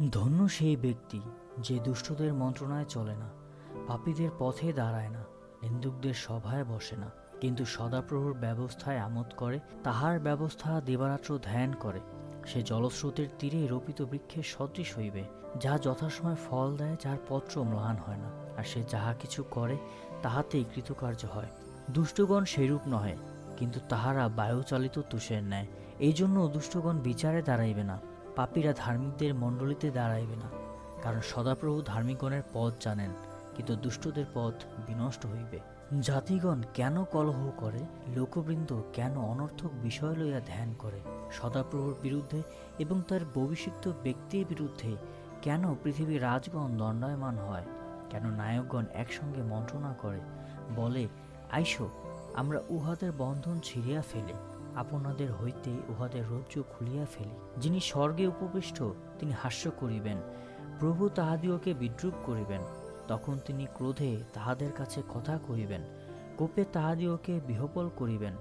ধন্য সেই ব্যক্তি যে দুষ্টদের মন্ত্রণায় চলে না, পাপীদের পথে দাঁড়ায় না, নিন্দুকদের সভায় বসে না, কিন্তু সদাপ্রভুর ব্যবস্থায় আমোদ করে, তাহার ব্যবস্থা দিবারাত্র ধ্যান করে। সে জলস্রোতের তীরে রোপিত বৃক্ষের সদৃশ হইবে, যা যথাসময় ফল দেয়, যার পত্র ম্লান হয় না, আর সে যাহা কিছু করে, তাহাতেই কৃতকার্য হয়। দুষ্টগণ সেরূপ নহে, কিন্তু তাহারা বায়ুচালিত তুষের ন্যায় এই জন্য দুষ্টগণ বিচারে দাঁড়াইবে না। পাপীরা ধার্মিকদের মণ্ডলীতে দাঁড়াইবে না, কারণ সদাপ্রভু ধার্মিকগণের পথ জানেন, কিন্তু দুষ্টদের পথ বিনষ্ট হইবে। জাতিগণ কেন কলহ করে, লোকবৃন্দ কেন অনর্থক বিষয় লইয়া ধ্যান করে? সদাপ্রভুর বিরুদ্ধে এবং তার ভবিষ্যৎ ব্যক্তির বিরুদ্ধে কেন পৃথিবীর রাজগণ দণ্ডায়মান হয়? কেন নায়কগণ একসঙ্গে মন্ত্রণা করে? বলে, আইসো, আমরা উহাদের বন্ধন ছিঁড়িয়া ফেলি। আপনাদের হইতে উহাদের রজ্জ খুলিয়া ফেলি। যিনি স্বর্গে উপবিষ্ট তিনি হাস্য করিবেন। প্রভু তাহাদিওকে বিদ্রুপ করিবেন। তখন তিনি ক্রোধে তাহাদের কাছে কথা কহিবেন। কোপে তাহাদিওকে বিহবল করিবেন।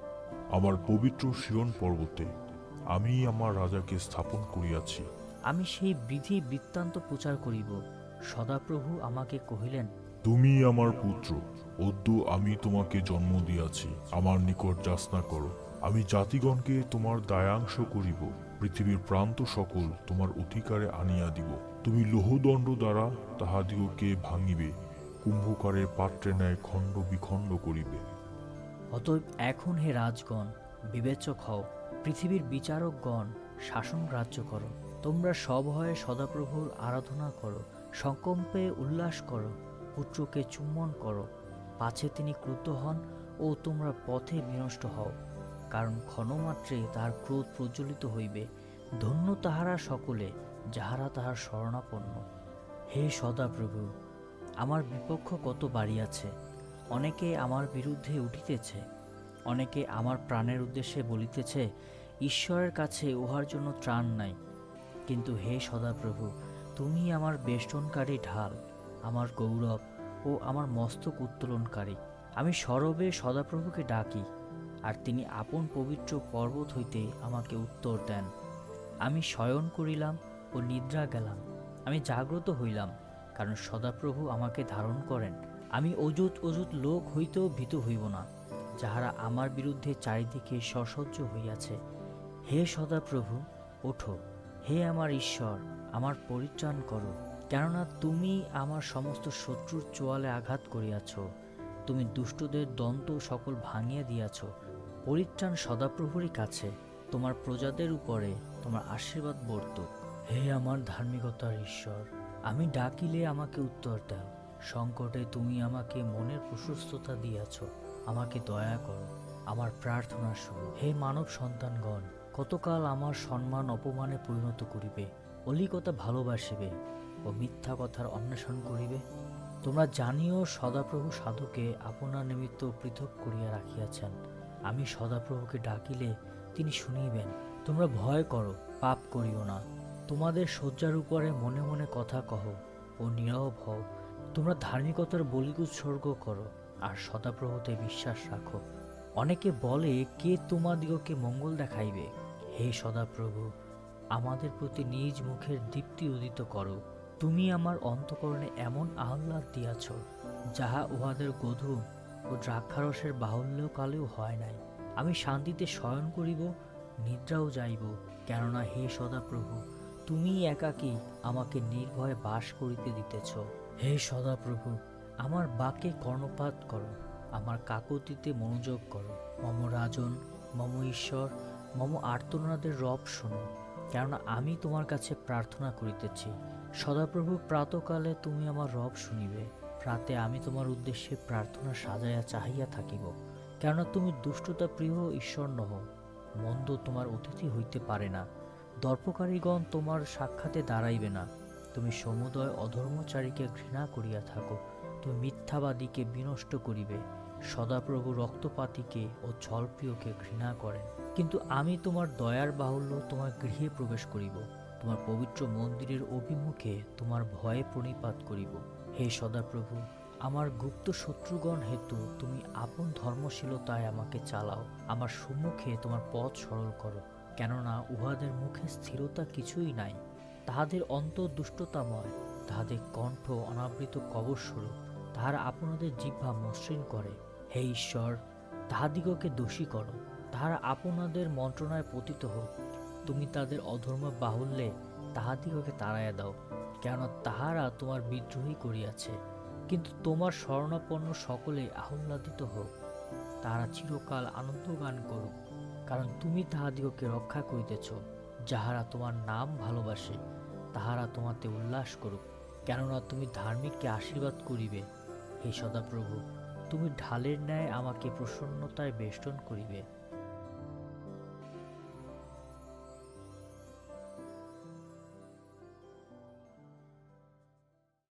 আমার পবিত্র শিরন পর্বতে আমি আমার রাজাকে স্থাপন করিয়াছি। আমি সেই বিধি বৃত্তান্ত প্রচার করিব। সদাপ্রভু আমাকে কহিলেন তুমি আমার পুত্র অদ্য আমি তোমাকে জন্ম দিয়াছি। আমার নিকট যাচনা করো। আমি জাতিগণকে তোমার দায়াংশ করিব। পৃথিবীর প্রান্ত সকল তোমার অধিকারে আনিয়া দিব। তুমি লোহদণ্ড দ্বারা তাহাদিগকে ভাঙিবে কুম্ভকারের পাত্রে ন্যায় খণ্ড বিখণ্ড করিবে। অতএব এখন হে রাজগণ, বিবেচক হও, পৃথিবীর বিচারকগণ শাসন রাজ্য করো। তোমরা সভয়ে সদাপ্রভুর আরাধনা করো, সংকম্পে উল্লাস করো, পুত্রকে চুম্বন করো। পাছে তিনি ক্রুদ্ধ হন ও তোমরা পথে বিনষ্ট হও। কারণ ক্ষণমাত্রে তাহার ক্রোধ প্রজ্বলিত হইবে। ধন্য তাহারা সকলে যাহারা তাহার শরণাপন্ন। হে সদাপ্রভু, আমার বিপক্ষ কত বাড়িয়াছে অনেকে আমার বিরুদ্ধে উঠিতেছে, অনেকে আমার প্রাণের উদ্দেশ্যে বলিতেছে, ঈশ্বরের কাছে উহার জন্য ত্রাণ নাই। কিন্তু হে সদাপ্রভু, তুমি আমার বেষ্টনকারী ঢাল, আমার গৌরব ও আমার মস্তক উত্তোলনকারী। আমি সরবে সদাপ্রভুকে ডাকি। আর তিনি আপন পবিত্র পর্বত হইতে আমাকে উত্তর দেন। আমি শয়ন করিলাম ও নিদ্রা গেলাম। আমি জাগ্রত হইলাম, কারণ সদাপ্রভু আমাকে ধারণ করেন। আমি অযুত অযুত লোক হইতেও ভীত হইব না, যাহারা আমার বিরুদ্ধে চারিদিকে সসজ্জ হইয়াছে। হে সদাপ্রভু, ওঠো। হে আমার ঈশ্বর, আমার পরিত্রাণ করো। কেননা তুমি আমার সমস্ত শত্রুর চোয়ালে আঘাত করিয়াছ। তুমি দুষ্টদের দন্ত সকল ভাঙিয়া দিয়াছ। পরিত্রাণ সদাপ্রভুরই কাছে, তোমার প্রজাদের উপরে তোমার আশীর্বাদ বর্তুক। হে আমার ধার্মিকতার ঈশ্বর, আমি ডাকিলে আমাকে উত্তর দাও। সংকটে তুমি আমাকে মনের প্রশস্ততা দিয়াছ, আমাকে দয়া করো, আমার প্রার্থনা শুনো। হে মানব সন্তানগণ, কতকাল আমার সম্মান অপমানে পরিণত করিবে, অলিকতা ভালোবাসিবে ও মিথ্যা কথার অন্বেষণ করিবে? তোমরা জানিও সদাপ্রভু সাধুকে আপনার নিমিত্ত পৃথক করিয়া রাখিয়াছেন। আমি সদাপ্রভুকে ডাকিলে তিনি শুনিবেন। তোমরা ভয় করো, পাপ করিও না। তোমাদের শয্যার উপরে মনে মনে কথা কহ ও নীরব হও। তোমরা ধার্মিকতার বলি উৎসর্গ করো আর সদাপ্রভুতে বিশ্বাস রাখো। অনেকে বলে, কে তোমাদিগকে মঙ্গল দেখাইবে? হে সদাপ্রভু, আমাদের প্রতি নিজ মুখের দীপ্তি উদিত করো। তুমি আমার অন্তকরণে এমন আহ্লাদ দিয়াছ, যাহা উহাদের গধু ও দ্রাক্ষারসের বাহুল্যকালেও হয় নাই। আমি শান্তিতে শয়ন করিব, নিদ্রাও যাইব, কেননা হে সদাপ্রভু তুমি একাকী আমাকে নির্ভয়ে বাস করিতে দিতেছ। হে সদাপ্রভু, আমার বাকে কর্ণপাত করো, আমার কাকতিতে মনোযোগ করো। মম রাজন, মম ঈশ্বর, মম আর্তনাদের রব শোনো, কেননা আমি তোমার কাছে প্রার্থনা করিতেছি। সদাপ্রভু, প্রাতকালে তুমি আমার রব শুনিবে। প্রাতে আমি তোমার উদ্দেশ্যে প্রার্থনা সাজাইয়া চাহিয়া থাকিব, কেননা তুমি দুষ্টতা প্রিয় ঈশ্বর নহ, মন্দ তোমার অতিথি হইতে পারে না। দর্পকারীগণ তোমার সাক্ষাতে দাঁড়াইবে না। তুমি সমুদয় অধর্মচারীকে ঘৃণা করিয়া থাকো, তুমি মিথ্যাবাদীকে বিনষ্ট করিবে, সদাপ্রভু রক্তপাতিকে ও ছলপ্রিয়কে ঘৃণা করেন কিন্তু আমি তোমার দয়ার বাহুল্য তোমার গৃহে প্রবেশ করিব, তোমার পবিত্র মন্দিরের অভিমুখে তোমার ভয়ে প্রণিপাত করিব। হে সদাপ্রভু, আমার গুপ্ত শত্রুগণ হেতু তুমি আপন ধর্মশীলতায় আমাকে চালাও। আমার সম্মুখে তোমার পথ সরল করো, কেননা উহাদের মুখে স্থিরতা কিছুই নাই। তাহাদের অন্তর দুষ্টতাময় তাহাদের কণ্ঠ অনাবৃত কবরস্বরূপ, তাহারা আপনাদের জিহ্বা মসৃণ করে। হে ঈশ্বর, তাহাদিগকে দোষী করো। তাহারা আপনাদের মন্ত্রণায় পতিত হোক। তুমি তাদের অধর্ম বাহুল্যে তাহাদিগকে তাড়াইয়া দাও, কেননা তাহারা তোমার বিদ্রোহী করিয়াছে। কিন্তু তোমার শরণাপন্ন সকলে আহ্লাদিত হোক, তাহারা চিরকাল আনন্দ গান করুক, কারণ তুমি তাহাদিগকে রক্ষা করিতেছ, যাহারা তোমার নাম ভালোবাসে, তাহারা তোমাতে উল্লাস করুক। কেননা তুমি ধার্মিককে আশীর্বাদ করিবে। হে সদাপ্রভু, তুমি ঢালের ন্যায় আমাকে প্রসন্নতায় বেষ্টন করিবে।